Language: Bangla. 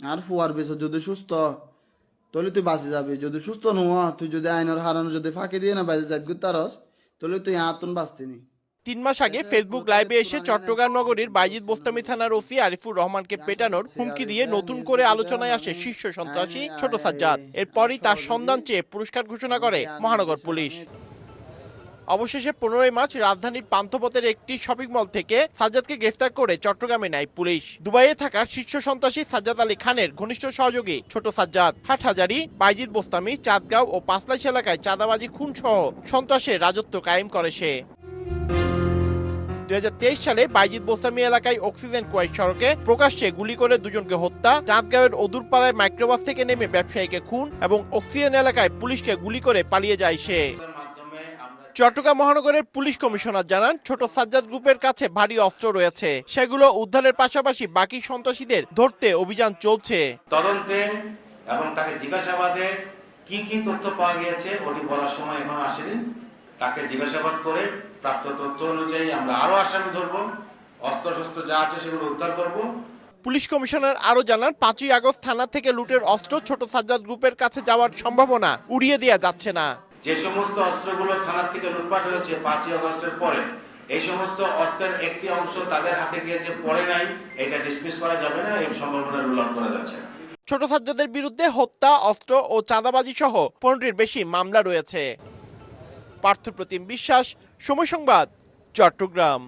আর ফুয়ার বেশ যদি সুস্থ, তাহলে তুই বাঁচে যাবি। যদি সুস্থ নোয়া তুই যদি আইনের হারানো যদি ফাঁকি দিয়ে না, বাজে যাই তারস তাহলে তুই আতন বাঁচতিনি। তিন মাস আগে ফেসবুক লাইভে এসে চট্টগ্রাম নগরীর বাইজিদ বোস্তামি থানার ওসি আরিফুর রহমানকে পেটানোর হুমকি দিয়ে নতুন করে আলোচনায় আসে শীর্ষ সন্ত্রাসী ছোট সাজ্জাদ। এরপরই তার সন্ধান চেয়ে পুরস্কার ঘোষণা করে মহানগর পুলিশ। অবশেষে পনেরোই মার্চ রাজধানীর পান্থপথের একটি শপিং মল থেকে সাজ্জাদকে গ্রেফতার করে চট্টগ্রামে নেয় পুলিশ। দুবাইয়ে থাকা শীর্ষ সন্ত্রাসী সাজ্জাদ আলী খানের ঘনিষ্ঠ সহযোগী ছোট সাজ্জাদ। হাটহাজারি, বাইজিদ বোস্তামি, চাঁদগাঁও ও পাঁচলাইশ এলাকায় চাঁদাবাজি খুন সহ সন্ত্রাসের রাজত্ব কায়েম করে সে। দু হাজার তেইশ সালে বাইজিদ বোস্তামি এলাকায় অক্সিজেন কোয়াই সড়কে প্রকাশ্যে গুলি করে দুজনকে হত্যা, চাঁদগাঁওয়ের অদূরপাড়ায় মাইক্রোবাস থেকে নেমে ব্যবসায়ীকে খুন এবং অক্সিজেন এলাকায় পুলিশকে গুলি করে পালিয়ে যায় সে। চট্টগ্রাম মহানগরের পুলিশ কমিশনার জানান ছোট সাজ্জাদ গ্রুপের কাছে ভারী অস্ত্র রয়েছে। সেগুলো উদ্ধারের পাশাপাশি বাকি সন্ত্রাসীদের ধরতে অভিযান চলছে। তদন্তে এবং তাকে জিজ্ঞাসাবাদে কি কি তথ্য পাওয়া গিয়েছে ওটি বলার সময় এখন আসেনি। তাকে জিজ্ঞাসাবাদ করে প্রাপ্ত তথ্য অনুযায়ী আমরা আরও আসামি ধরবো। অস্ত্র শস্ত্র যা আছে সেগুলো উদ্ধার করব। পুলিশ কমিশনার আরও জানান পাঁচই আগস্ট থানা থেকে লুটের অস্ত্র ছোট সাজ্জাদ গ্রুপের কাছে যাওয়ার সম্ভাবনা উড়িয়ে দেওয়া যাচ্ছে না। যে সমস্ত অস্ত্রগুলো থানার থেকে লুটপাট হয়েছে পাঁচই আগস্টের পরে, এই সমস্ত অস্ত্রের একটি অংশ তাদের হাতে গিয়েছে, পড়ে নাই, এটা ডিসমিস করা যাবে না, এই সম্ভাবনা রুল আউট করা যাচ্ছে ছোট সাজ্জাদের বিরুদ্ধে হত্যা, অস্ত্র ও চাঁদাবাজি সহ পনেরোটির বেশি মামলা রয়েছে। পার্থপ্রতিম বিশ্বাস, সময় সংবাদ, চট্টগ্রাম।